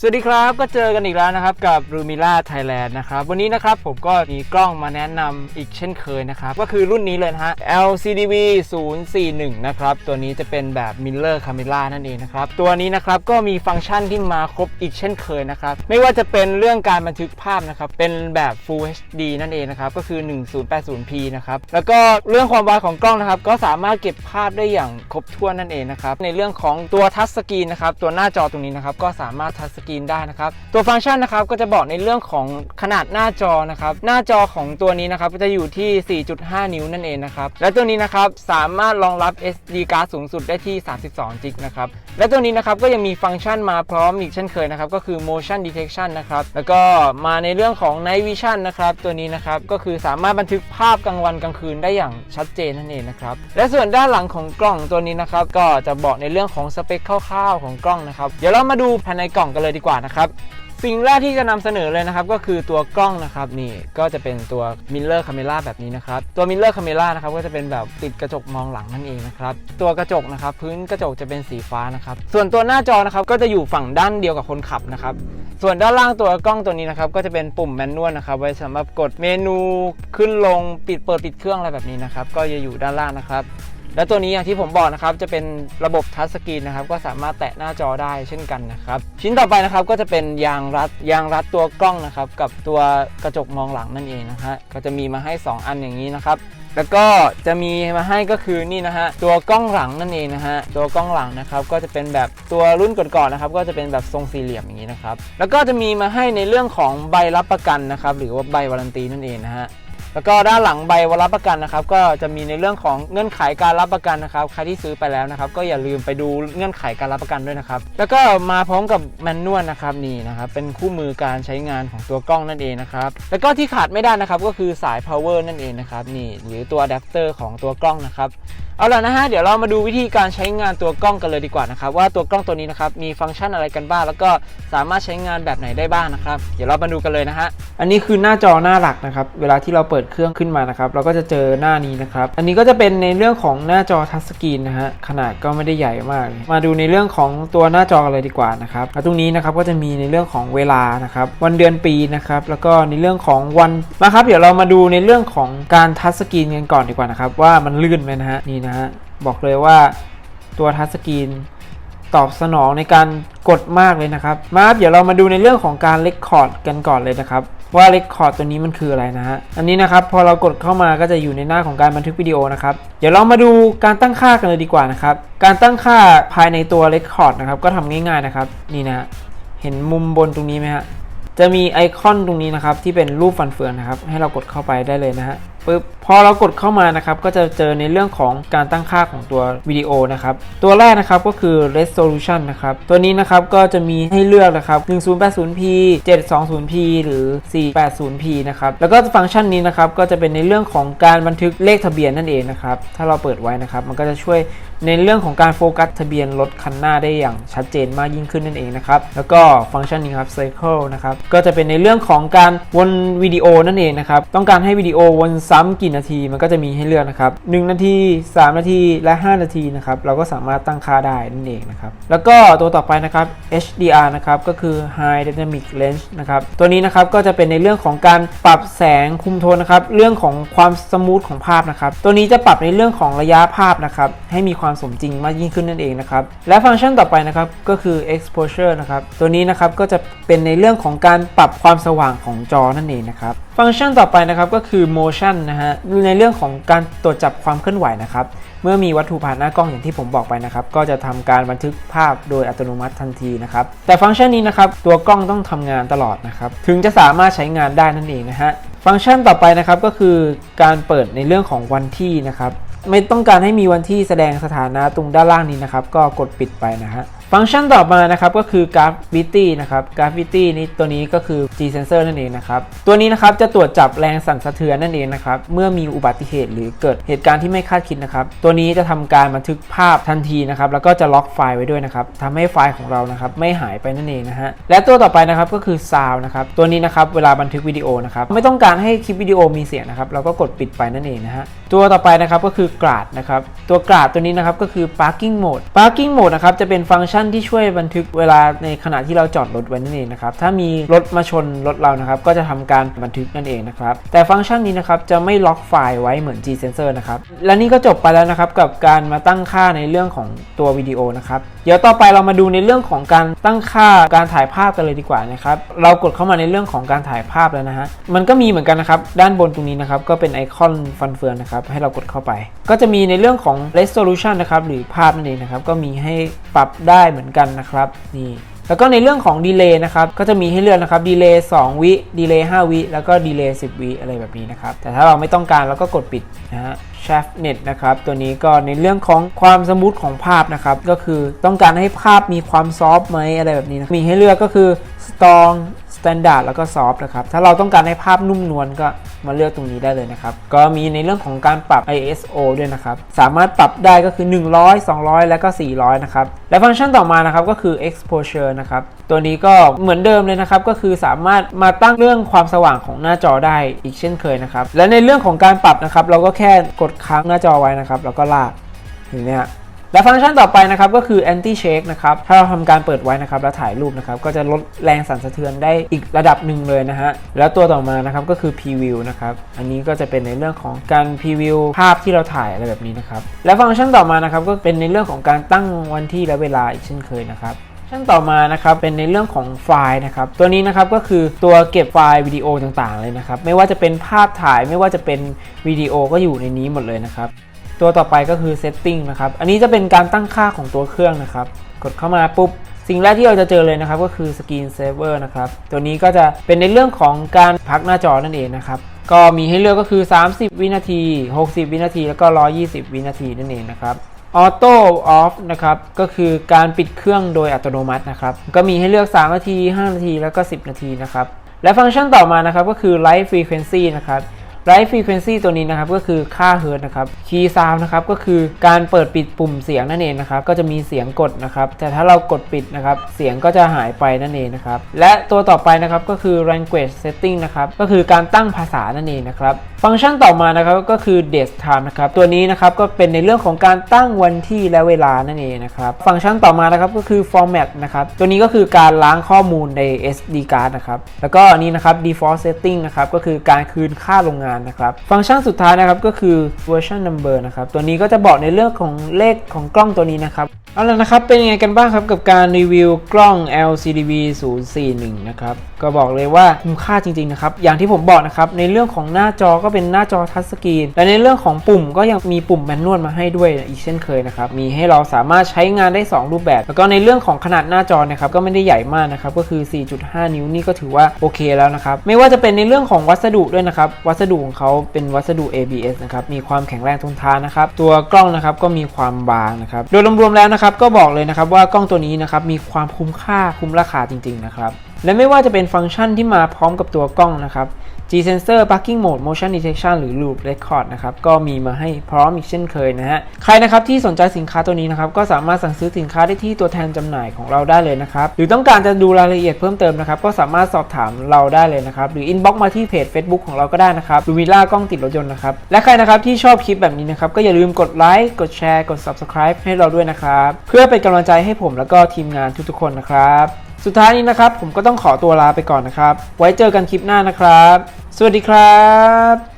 สวัสดีครับก็เจอกันอีกแล้วนะครับกับ r u m i l a Thailand นะครับวันนี้นะครับผมก็มีกล้องมาแนะนำอีกเช่นเคยนะครับ ก็คือรุ่นนี้เลยนะฮะ LCDV 041 นะครับ ตัวนี้จะเป็นแบบ Miller Camera นั่นเองนะครับ ตัวนี้นะครับก็มีฟังก์ชันที่มาครบอีกเช่นเคยนะครับ ไม่ว่าจะเป็นเรื่องการบันทึกภาพนะครับ เป็นแบบ Full HD นั่นเองนะครับ ก็คือ 1080p นะครับ แล้วก็เรื่องความไวของกล้องนะครับก็สามารถเก็บภาพได้อย่างครบถ้วนนั่นเองนะครับในเรื่องของตัวทัชสกรีนนะครับตัวหน้าจอตรงนี้นะครับก็สามารถทัชสกรีนได้นะครับ ตัวฟังก์ชันนะครับก็จะบอกในเรื่องของขนาดหน้าจอนะครับ หน้าจอของตัวนี้นะครับก็จะอยู่ที่ 4.5 นิ้วนั่นเองนะครับ และตัวนี้นะครับสามารถรองรับ SD card สูงสุดได้ที่ 32 จิกนะครับ และตัวนี้นะครับก็ยังมีฟังก์ชันมาพร้อมอีกเช่นเคยนะครับก็คือ motion detection นะครับ แล้วก็มาในเรื่องของ night vision นะครับตัวนี้นะครับก็คือสามารถบันทึกภาพกลางวันกลางคืนได้อย่างชัดเจนนั่นเองนะครับ และส่วนด้านหลังของกล้องตัวนี้นะครับก็จะบอกในเรื่องของสเปคคร่าวๆของกล้องนะครับ เดี๋ยวเรามาดูภายในกล่องกันเลยดีกว่านะครับสิ่งแรกที่จะนำเสนอเลยนะครับ ก็คือตัวกล้องนะครับนี่ก็จะเป็นตัว Miller Camera แบบนี้นะครับ ตัว Miller Camera นะครับก็จะเป็นแบบติดกระจกมองหลังนั่นเองนะครับ ตัวกระจกนะครับ พื้นกระจกจะเป็นสีฟ้านะครับ ส่วนตัวหน้าจอนะครับก็จะอยู่ฝั่งด้านเดียวกับคนขับนะครับ ส่วนด้านล่างตัวกล้องตัวนี้นะครับ ก็จะเป็นปุ่มแมนนวลนะครับ ไว้สำหรับกดเมนูขึ้นลงปิดเปิดปิดเครื่องอะไรแบบนี้นะครับ ก็จะอยู่ด้านล่างนะครับและตัวนี้อย่างที่ผมบอกนะครับจะเป็นระบบทัชสกรีนนะครับ ก็สามารถแตะหน้าจอได้เช่นกันนะครับ ชิ้นต่อไปนะครับก็จะเป็นยางรัดยางรัดตัวกล้องนะครับ กับตัวกระจกมองหลังนั่นเองนะฮะก็จะมีมาให้ 2 อันอย่างนี้นะครับ แล้วก็จะมีมาให้ก็คือนี่นะฮะตัวกล้องหลังนั่นเองนะฮะตัวกล้องหลังนะครับก็จะเป็นแบบตัวรุ่นก่อนๆนะครับ ก็จะเป็นแบบทรงสี่เหลี่ยมอย่างนี้นะครับแล้วก็จะมีมาให้ในเรื่องของใบรับประกันนะครับหรือว่าใบวารันตีนั่นเองนะฮะ แล้วก็ด้านหลังใบวรับประกันนะครับ ก็จะมีในเรื่องของเงื่อนไขการรับประกันนะครับ ใครที่ซื้อไปแล้วนะครับ ก็อย่าลืมไปดูเงื่อนไขการรับประกันด้วยนะครับ แล้วก็มาพร้อมกับแมนนวลนะครับนี่นะครับเป็นคู่มือการใช้งานของตัวกล้องนั่นเองนะครับแล้วก็ที่ขาดไม่ได้นะครับก็คือสาย power นั่นเองนะครับนี่หรือตัวอะแดปเตอร์ของตัวกล้องนะครับ เอาล่ะนะฮะเดี๋ยวเรามาดูวิธีการใช้งานตัวกล้องกันเลยดีกว่านะครับว่าตัวกล้องตัวนี้นะครับมีฟังก์ชันอะไรกันบ้าง แล้วก็สามารถใช้งานแบบไหนได้บ้างนะครับ เดี๋ยวเรามาดูกันเลยนะฮะอันนี้คือหน้าจอหน้าหลักนะครับเวลาที่เราเปิดเครื่องขึ้นมานะครับเราก็จะเจอหน้านี้นะครับอันนี้ก็จะเป็นในเรื่องของหน้าจอทัชสกรีนนะฮะขนาดก็ไม่ได้ใหญ่มาก มาดูในเรื่องของตัวหน้าจอกันเลยดีกว่านะครับตรงนี้นะครับก็จะมีในเรื่องของเวลานะครับวันเดือนปีนะครับแล้วก็ในเรื่องของวันนะครับเดี๋ยวเรามาดูในเรื่องของการทัชสกรีนกันก่อนดีกว่านะครับว่ามันลื่นไหมนะฮะนี่นะฮะบอกเลยว่าตัวทัชสกรีนตอบสนองในการกดมากเลยนะครับ มาครับเดี๋ยวเรามาดูในเรื่องของการเลคคอร์ดกันก่อนเลยนะครับ ว่าเลคคอร์ดตัวนี้มันคืออะไรนะฮะ อันนี้นะครับพอเรากดเข้ามาก็จะอยู่ในหน้าของการบันทึกวิดีโอนะครับ เดี๋ยวเรามาดูการตั้งค่ากันเลยดีกว่านะครับ การตั้งค่าภายในตัวเลคคอร์ดนะครับก็ทำง่ายๆนะครับ นี่นะฮะเห็นมุมบนตรงนี้ไหมฮะ จะมีไอคอนตรงนี้นะครับที่เป็นรูปฟันเฟืองนะครับ ให้เรากดเข้าไปได้เลยนะฮะปึ๊บพอเรากดเข้ามานะครับก็จะเจอในเรื่องของการตั้งค่าของตัววิดีโอนะครับตัวแรกนะครับก็คือ resolution นะครับตัวนี้นะครับก็จะมีให้เลือกนะครับ 1080p 720p หรือ 480p นะครับแล้วก็ฟังก์ชันนี้นะครับก็จะเป็นในเรื่องของการบันทึกเลขทะเบียนนั่นเองนะครับถ้าเราเปิดไว้นะครับมันก็จะช่วยในเรื่องของการโฟกัสทะเบียนรถคันหน้าได้อย่างชัดเจนมากยิ่งขึ้นนั่นเองนะครับแล้วก็ฟังก์ชันนี้ครับ cycle นะครับก็จะเป็นในเรื่องของการวนวิดีโอนั่นเองนะครับต้องการให้วิดีโอวนซ้ำกี่นาทีมันก็จะมีให้เลือกนะครับ1นาที 3 นาทีและ 5 นาทีนะครับเราก็สามารถตั้งค่าได้นั่นเองนะครับแล้วก็ตัวต่อไปนะครับ HDR นะครับก็คือ High Dynamic Range นะครับตัวนี้นะครับก็จะเป็นในเรื่องของการปรับแสงคุมโทนนะครับเรื่องของความสมูทของภาพนะครับตัวนี้จะปรับในเรื่องของระยะภาพนะครับให้มีความสมจริงมากยิ่งขึ้นนั่นเองนะครับและฟังก์ชันต่อไปนะครับก็คือ exposure นะครับตัวนี้นะครับก็จะเป็นในเรื่องของการปรับความสว่างของจอนั่นเองนะครับฟังก์ชันต่อไปนะครับก็คือ motion นะฮะในเรื่องของการตรวจจับความเคลื่อนไหวนะครับ เมื่อมีวัตถุผ่านหน้ากล้องอย่างที่ผมบอกไปนะครับ ก็จะทำการบันทึกภาพโดยอัตโนมัติทันทีนะครับ แต่ฟังก์ชันนี้นะครับ ตัวกล้องต้องทำงานตลอดนะครับ ถึงจะสามารถใช้งานได้นั่นเองนะฮะ ฟังก์ชันต่อไปนะครับก็คือการเปิดในเรื่องของวันที่นะครับ ไม่ต้องการให้มีวันที่แสดงสถานะตรงด้านล่างนี้นะครับ ก็กดปิดไปนะฮะ ฟังก์ชันต่อมานะครับก็คือ Gravity นะครับ Gravity นี้ตัวนี้ก็คือ G sensor นั่นเองนะครับ ตัวนี้นะครับจะตรวจจับแรงสั่นสะเทือนนั่นเองนะครับ เมื่อมีอุบัติเหตุหรือเกิดเหตุการณ์ที่ไม่คาดคิดนะครับ ตัวนี้จะทำการบันทึกภาพทันทีนะครับ แล้วก็จะล็อกไฟล์ไว้ด้วยนะครับทำให้ไฟล์ของเรานะครับไม่หายไปนั่นเองนะฮะ และตัวต่อไปนะครับก็คือ Sound นะครับ ตัวนี้นะครับเวลาบันทึกวิดีโอนะครับ ไม่ต้องการให้คลิปวิดีโอมีเสียงนะครับ เราก็กดปิดไปนั่นเองนะฮะ ตัวต่อไปนะครับก็คือกราดนะครับ ตัวกราดตัวนี้นะครับก็คือ parking mode parking mode นะครับจะเป็นฟังก์ชันชันที่ช่วยบันทึกเวลาในขณะที่เราจอดรถไว้นั่นเองนะครับ ถ้ามีรถมาชนรถเรานะครับ ก็จะทำการบันทึกนั่นเองนะครับ แต่ฟังก์ชันนี้นะครับจะไม่ล็อกไฟล์ไว้เหมือน G Sensor นะครับ และนี่ก็จบไปแล้วนะครับกับการมาตั้งค่าในเรื่องของตัววิดีโอนะครับ ดี๋ยวต่อไปเรามาดูในเรื่องของการตั้งค่าการถ่ายภาพกันเลยดีกว่านะครับ เรากดเข้ามาในเรื่องของการถ่ายภาพแล้วนะฮะ มันก็มีเหมือนกันนะครับ ด้านบนตรงนี้นะครับ ก็เป็นไอคอนฟันเฟืองนะครับ ให้เรากดเข้าไป ก็จะมีในเรื่องของ resolution นะครับ หรือภาพนั่นเองนะครับ ก็มีให้ปรับได้เหมือนกันนะครับ นี่ แล้วก็ในเรื่องของดีเลย์นะครับก็จะมีให้เลือกนะครับดีเลย์2วิดีเลย์5วิแล้วก็ดีเลย์10วิอะไรแบบนี้นะครับแต่ถ้าเราไม่ต้องการเราก็กดปิดนะฮะ Shaftnet นะครับตัวนี้ก็ในเรื่องของความสมูทของภาพนะครับก็คือต้องการให้ภาพมีความซอฟต์ไหมอะไรแบบนี้นะมีให้เลือกก็คือ Strong Standard แล้วก็ Soft นะครับ ถ้าเราต้องการให้ภาพนุ่มนวลก็มาเลือกตรงนี้ได้เลยนะครับ ก็มีในเรื่องของการปรับ ISO ด้วยนะครับ สามารถปรับได้ก็คือ 100 200 แล้วก็ 400 นะครับ และฟังก์ชันต่อมานะครับก็คือ exposure นะครับ ตัวนี้ก็เหมือนเดิมเลยนะครับ ก็คือสามารถมาตั้งเรื่องความสว่างของหน้าจอได้อีกเช่นเคยนะครับ และในเรื่องของการปรับนะครับ เราก็แค่กดค้างหน้าจอไว้นะครับ แล้วก็ลากเห็นไหมฮะ และฟังก์ชันต่อไปนะครับก็คือ anti shake นะครับถ้าเราทำการเปิดไว้นะครับแล้วถ่ายรูปนะครับก็จะลดแรงสั่นสะเทือนได้อีกระดับหนึ่งเลยนะฮะแล้วตัวต่อมานะครับก็คือ preview นะครับอันนี้ก็จะเป็นในเรื่องของการ preview ภาพที่เราถ่ายอะไรแบบนี้นะครับและฟังก์ชันต่อมานะครับก็เป็นในเรื่องของการตั้งวันที่และเวลาอีกเช่นเคยนะครับขั้นต่อมานะครับเป็นในเรื่องของไฟล์นะครับตัวนี้นะครับก็คือตัวเก็บไฟล์วิดีโอต่างๆเลยนะครับไม่ว่าจะเป็นภาพถ่ายไม่ว่าจะเป็นวิดีโอก็อยู่ในนี้หมดเลยนะครับ ตัวต่อไปก็คือ setting นะครับ อันนี้จะเป็นการตั้งค่าของตัวเครื่องนะครับ กดเข้ามาปุ๊บ สิ่งแรกที่เราจะเจอเลยนะครับก็คือ screen saver นะครับ ตัวนี้ก็จะเป็นในเรื่องของการพักหน้าจอนั่นเองนะครับ ก็มีให้เลือกก็คือ 30 วินาที 60 วินาที แล้วก็ 120 วินาทีนั่นเองนะครับ Auto Off นะครับ ก็คือการปิดเครื่องโดยอัตโนมัตินะครับ ก็มีให้เลือก 3 นาที 5 นาที แล้วก็ 10 นาทีนะครับ และฟังก์ชันต่อมานะครับก็คือ Light Frequency นะครับ Light Frequency ตัวนี้นะครับก็คือค่าเฮิร์ตนะครับ Key Sound นะครับก็คือการเปิดปิดปุ่มเสียงนั่นเองนะครับก็จะมีเสียงกดนะครับแต่ถ้าเรากดปิดนะครับเสียงก็จะหายไปนั่นเองนะครับและตัวต่อไปนะครับก็คือ Language Setting นะครับก็คือการตั้งภาษานั่นเองนะครับฟังก์ชันต่อมานะครับก็คือ Date Time นะครับตัวนี้นะครับก็เป็นในเรื่องของการตั้งวันที่และเวลานั่นเองนะครับฟังก์ชันต่อมานะครับก็คือ Format นะครับตัวนี้ก็คือการล้างข้อมูลใน SD card นะครับแล้วก็อันนี้นะครับ Default Setting นะครับก็คือการคืนค่าโรงงานนะครับ ฟังก์ชันสุดท้ายนะครับก็คือ Version Number นะครับ ตัวนี้ก็จะบอกในเรื่องของเลขของกล้องตัวนี้นะครับ เอาละนะครับ เป็นยังไงกันบ้างครับกับการรีวิวกล้อง LCDV 041 นะครับ ก็บอกเลยว่าคุ้มค่าจริงๆนะครับ อย่างที่ผมบอกนะครับ ในเรื่องของหน้าจอก็เป็นหน้าจอทัชสกรีน และในเรื่องของปุ่มก็ยังมีปุ่มแมนนวลมาให้ด้วยอีกเช่นเคยนะครับ มีให้เราสามารถใช้งานได้ 2 รูปแบบ แล้วก็ในเรื่องของขนาดหน้าจอนะครับก็ไม่ได้ใหญ่มากนะครับ ก็คือ 4.5 นิ้วนี่ก็ถือว่าโอเคแล้วนะครับ ไม่ว่าจะเป็นในเรื่องของวัสดุด้วยนะครับ วัสดุของเขาเป็นวัสดุ ABS นะครับ มีความแข็งแรงทนทานนะครับ ตัวกล้องนะครับก็มีความบางนะครับ โดยรวมๆแล้วนะครับก็บอกเลยนะครับว่ากล้องตัวนี้นะครับมีความคุ้มค่าคุ้มราคาจริงๆนะครับ และไม่ว่าจะเป็นฟังก์ชันที่มาพร้อมกับตัวกล้องนะครับ G Sensor Parking Mode Motion Detection หรือ Loop Record นะครับก็มีมาให้พร้อมอีกเช่นเคยนะฮะใครนะครับที่สนใจสินค้าตัวนี้นะครับก็สามารถสั่งซื้อสินค้าได้ที่ตัวแทนจำหน่ายของเราได้เลยนะครับหรือต้องการจะดูรายละเอียดเพิ่มเติมนะครับก็สามารถสอบถามเราได้เลยนะครับหรือ inbox มาที่เพจ Facebook ของเราก็ได้นะครับดูวิล่ากล้องติดรถยนต์นะครับและใครนะครับที่ชอบคลิปแบบนี้นะครับก็อย่าลืมกดไลค์กดแชร์กด subscribe ให้เราด้วยนะครับเพื่อเป็นกำลังใจให้ผมแล้วก็ทีมงานทุกๆคนนะครับ สุดท้ายนี้นะครับ ผมก็ต้องขอตัวลาไปก่อนนะครับ ไว้เจอกันคลิปหน้านะครับ สวัสดีครับ